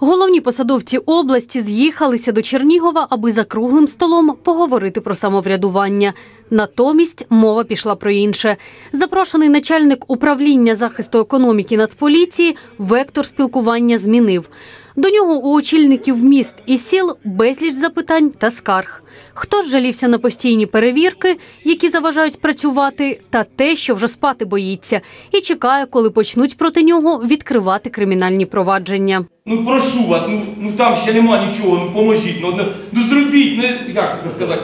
Головні посадовці області з'їхалися до Чернігова, аби за круглим столом поговорити про самоврядування. Натомість мова пішла про інше. Запрошений начальник управління захисту економіки Нацполіції вектор спілкування змінив. До нього у очільників міст і сіл безліч запитань та скарг. Хто ж жалівся на постійні перевірки, які заважають працювати, та те, що вже спати боїться, і чекає, коли почнуть проти нього відкривати кримінальні провадження. Ну прошу вас, ну, ну там ще нема нічого, ну поможіть. Ну, ну, ну зробіть, не, як це сказати,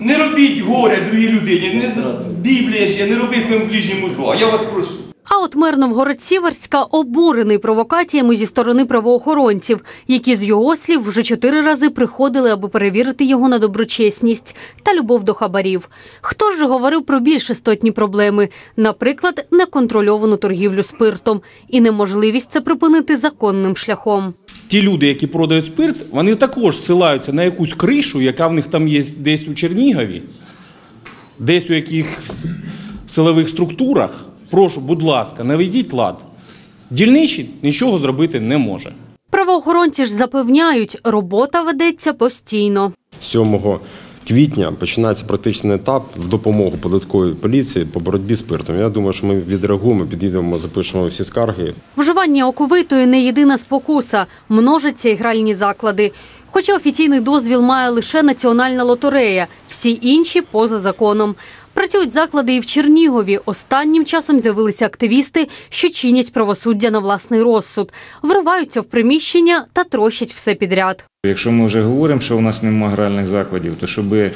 не робіть горя другій людині, не, Біблія ще, не роби своєму ближньому зла. Я вас прошу. А от мер Новгород-Сіверська обурений провокаціями зі сторони правоохоронців, які з його слів вже чотири рази приходили, аби перевірити його на доброчесність та любов до хабарів. Хто ж говорив про більш істотні проблеми, наприклад, неконтрольовану торгівлю спиртом і неможливість це припинити законним шляхом. Ті люди, які продають спирт, вони також силаються на якусь кришу, яка в них там є десь у Чернігові, десь у якихось силових структурах. Прошу, будь ласка, наведіть лад. Дільничий нічого зробити не може. Правоохоронці ж запевняють, робота ведеться постійно. 7 квітня починається практичний етап в допомогу податкової поліції по боротьбі з спиртом. Я думаю, що ми відреагуємо, підійдемо, запишемо всі скарги. Вживання оковитої не єдина спокуса, множаться і гральні заклади. Хоча офіційний дозвіл має лише національна лотерея, всі інші поза законом. Працюють заклади і в Чернігові. Останнім часом з'явилися активісти, що чинять правосуддя на власний розсуд, вриваються в приміщення та трощать все підряд. Якщо ми вже говоримо, що у нас немає гральних закладів, то щоб е,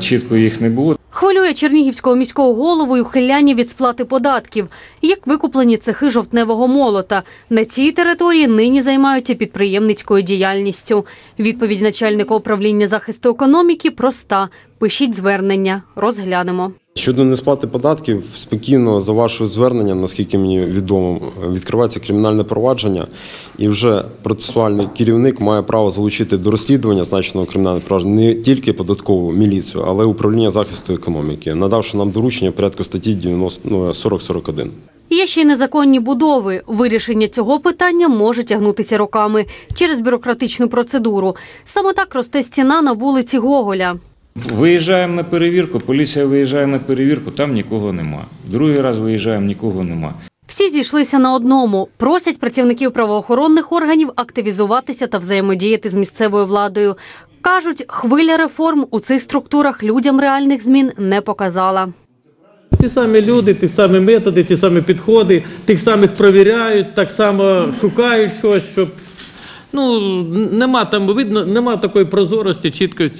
чітко їх не було, Хвилює чернігівського міського голову й ухиляння від сплати податків, як викуплені цехи жовтневого молота. На цій території нині займаються підприємницькою діяльністю. Відповідь начальника управління захисту економіки проста: пишіть звернення, розглянемо. Щодо несплати податків, спокійно за вашою зверненням, наскільки мені відомо, відкривається кримінальне провадження, і вже процесуальний керівник має право залучити до розслідування значеного кримінального провадження не тільки податкову міліцію, але й управління захисту економіки, надавши нам доручення в порядку статті 90, ну, 40-41. Є ще й незаконні будови. Вирішення цього питання може тягнутися роками через бюрократичну процедуру. Саме так росте стіна на вулиці Гоголя. Виїжджаємо на перевірку, поліція виїжджає на перевірку, там нікого нема. Другий раз виїжджаємо, нікого нема. Всі зійшлися на одному. Просять працівників правоохоронних органів активізуватися та взаємодіяти з місцевою владою. Кажуть, хвиля реформ у цих структурах людям реальних змін не показала. Ті самі люди, ті самі методи, ті самі підходи, тих самих провіряють, так само шукають щось, щоб ну нема там видно, нема такої прозорості, чіткості.